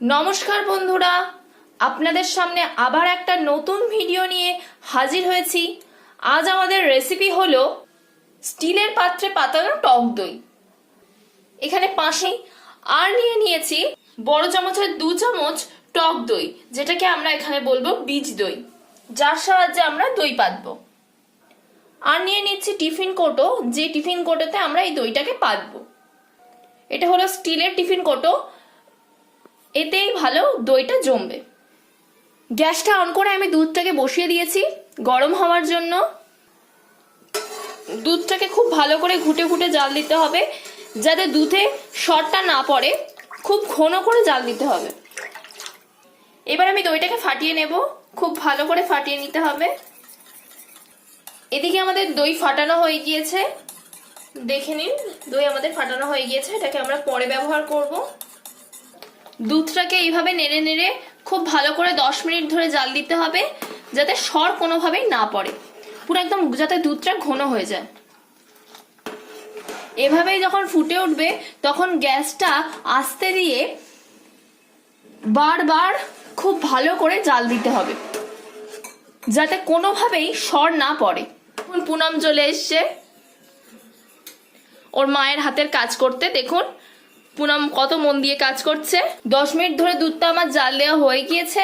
নমস্কার বন্ধুরা। আপনাদের সামনে আবার একটা নতুন ভিডিও নিয়ে হাজির হয়েছি। আজ আমাদের রেসিপি হলো স্টিলের পাত্রে পাতানো টক দই। এখানে পাশেই আর নিয়ে নিয়েছি বড় চামচের দু চামচ টক দই, যেটাকে আমরা এখানে বলব বীজ দই। যার সাহায্যে আমরা দই পাতবো। আর নিয়ে নিচ্ছি টিফিন কোটো, যে টিফিন কোটোতে আমরা এই দইটাকে পাতবো। এটা হলো স্টিলের টিফিন কোটো এতেই ভালো, দইটা জমবে। গ্যাসটা অন করে আমি দুধটাকে বসিয়ে দিয়েছি গরম হওয়ার জন্য। দুধটাকে খুব ভালো করে ঘুটে ঘুটে জাল দিতে হবে, যাতে দুধে শর্টটা না পড়ে, খুব ঘন করে জাল দিতে হবে। এবার আমি দইটাকে ফাটিয়ে নেব, খুব ভালো করে ফাটিয়ে নিতে হবে। এদিকে আমাদের দই ফাটানো হয়ে গিয়েছে। দেখে নিন, দই আমাদের ফাটানো হয়ে গিয়েছে, এটাকে আমরা পরে ব্যবহার করব। দুধটাকে এইভাবে নেড়ে নেড়ে খুব ভালো করে দশ মিনিট ধরে জাল দিতে হবে, যাতে সর কোনোভাবেই না পড়ে। পুরো একদম যাতে দুধটা ঘন হয়ে যায়। এভাবেই যখন ফুটে উঠবে, তখন গ্যাসটা আস্তে দিয়ে বারবার খুব ভালো করে জাল দিতে হবে, যাতে কোনোভাবেই সর না পড়ে। এখন পুনম চলে এসছে। ওর মায়ের হাতের কাজ করতে, দেখুন। পুনম কত মন দিয়ে কাজ করছে? দশ মিনিট ধরে দুধটা আমার জাল দেওয়া হয়ে গিয়েছে।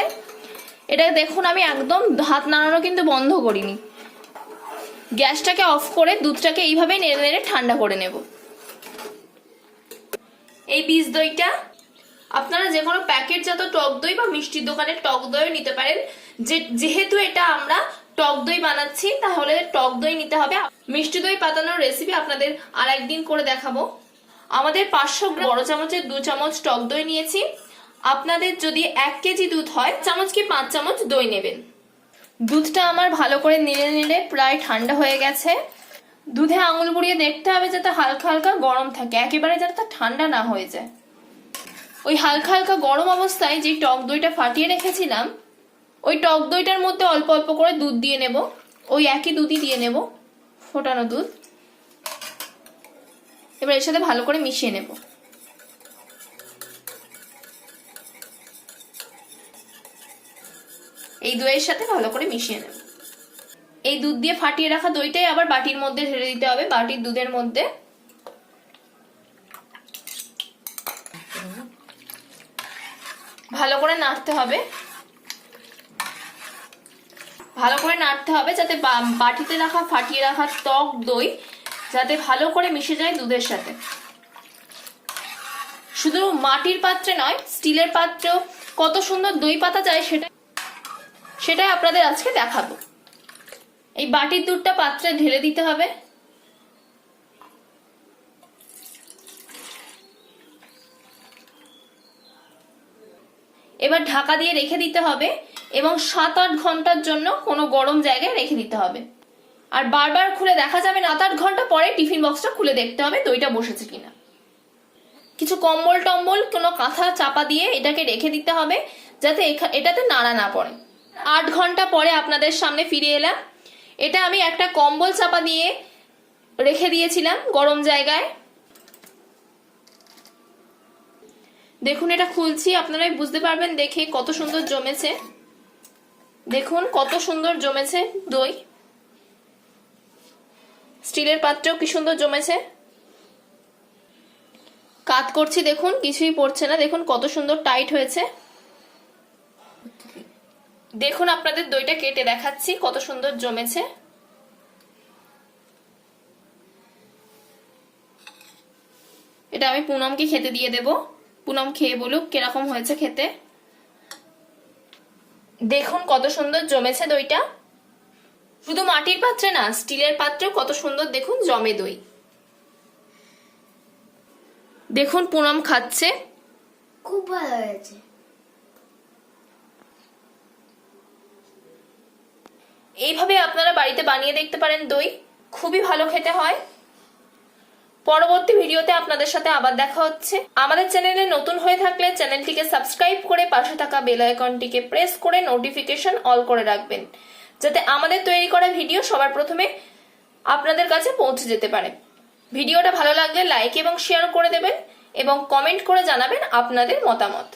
এটা দেখুন, আমি একদম হাত নাড়ানো কিন্তু বন্ধ করিনি। গ্যাসটাকে অফ করে দুধটাকে এইভাবে নেড়ে নেড়ে ঠান্ডা করে নেব। এই বীজ দইটা আপনারা যে কোনো প্যাকেটজাত টক দই বা মিষ্টির দোকানের টক দইও নিতে পারেন। যে, যেহেতু এটা আমরা টক দই বানাচ্ছি, তাহলে টক দই নিতে হবে। মিষ্টি দই পাতানোর রেসিপি আপনাদের আর একদিন করে দেখাবো। আমাদের পাঁচশো গ্রাম বড় চামচের দু চামচ টক দই নিয়েছি। আপনাদের যদি এক কেজি দুধ হয় চামচ কি পাঁচ চামচ দই নেবেন। দুধটা আমার ভালো করে নেড়ে নেড়ে প্রায় ঠান্ডা হয়ে গেছে। দুধে আঙুল বুড়িয়ে দেখতে হবে যাতে হালকা হালকা গরম থাকে, একেবারে যাতে ঠান্ডা না হয়ে যায়। ওই হালকা হালকা গরম অবস্থায় যে টক দইটা ফাটিয়ে রেখেছিলাম, ওই টক দইটার মধ্যে অল্প অল্প করে দুধ দিয়ে নেব। ওই একই দুধই দিয়ে নেব, ফোটানো দুধ। এবার এর সাথে ভালো করে মিশিয়ে নেব। এই দইয়ের সাথে ভালো করে মিশিয়ে নেব। এই দুধ দিয়ে ফাটিয়ে রাখা দইটাই আবার বাটির মধ্যে ঢেলে দিতে হবে। বাটির দুধের মধ্যে ভালো করে নাড়তে হবে। ভালো করে নাড়তে হবে যাতে বাটিতে রাখা, ফাটিয়ে রাখা টক দই যাতে ভালো করে মিশে যায় দুধের সাথে। শুধু মাটির পাত্রে নয়, স্টিলের পাত্রেও কত সুন্দর দই পাতা যায় সেটা সেটাই আপনাদের আজকে দেখাবো। এই বাটির দুধটা পাত্রে ঢেলে দিতে হবে। এবার ঢাকা দিয়ে রেখে দিতে হবে এবং সাত আট ঘণ্টার জন্য কোনো গরম জায়গায় রেখে দিতে হবে। আর বারবার খুলে দেখা যাবে না আট ঘণ্টা পরে টিফিন বক্সটা খুলে দেখতে হবে দইটা বসেছে কিনা। কিছু কম্বল টম্বল, কোনো কাঁথা চাপা দিয়ে এটাকে রেখে দিতে হবে যাতে এটাতে নাড়া না পড়ে। আট ঘণ্টা পরে আপনাদের সামনে ফিরে এলাম। এটা আমি একটা কম্বল চাপা দিয়ে রেখে দিয়েছিলাম গরম জায়গায়। দেখুন, এটা খুলছি, আপনারাই বুঝতে পারবেন দেখে কত সুন্দর জমেছে। দেখুন, কত সুন্দর জমেছে দই। স্টিলের পাত্রেও কি সুন্দর জমেছে? কাত করছি দেখুন, কিছুই পড়ছে না। দেখুন কত সুন্দর টাইট হয়েছে। দেখুন আপনাদের দইটা কেটে দেখাচ্ছি, কত সুন্দর জমেছে। এটা আমি পুনমকে খেতে দিয়ে দেব। পুনম খেয়ে বলুক কীরকম হয়েছে খেতে। দেখুন কত সুন্দর জমেছে দইটা। শুধু মাটির পাত্রে না স্টিলের পাত্রেও কত সুন্দর দেখুন জমে দই। দেখুন পুনম খাচ্ছে। খুব ভালো হয়েছে। এইভাবে আপনারা বাড়িতে বানিয়ে দেখতে পারেন দই। খুবই ভালো খেতে হয়। পরবর্তী ভিডিওতে আপনাদের সাথে আবার দেখা হচ্ছে। আমাদের চ্যানেলে নতুন হয়ে থাকলে চ্যানেলটিকে সাবস্ক্রাইব করে পাশে থাকা বেল আইকনটিকে প্রেস করে নোটিফিকেশন অল করে রাখবেন। যাতে আমাদের তৈরি করা ভিডিও সবার প্রথমে আপনাদের কাছে পৌঁছে যেতে পারে। ভিডিওটা ভালো লাগলে লাইক এবং শেয়ার করে দেবেন এবং কমেন্ট করে জানাবেন আপনাদের মতামত।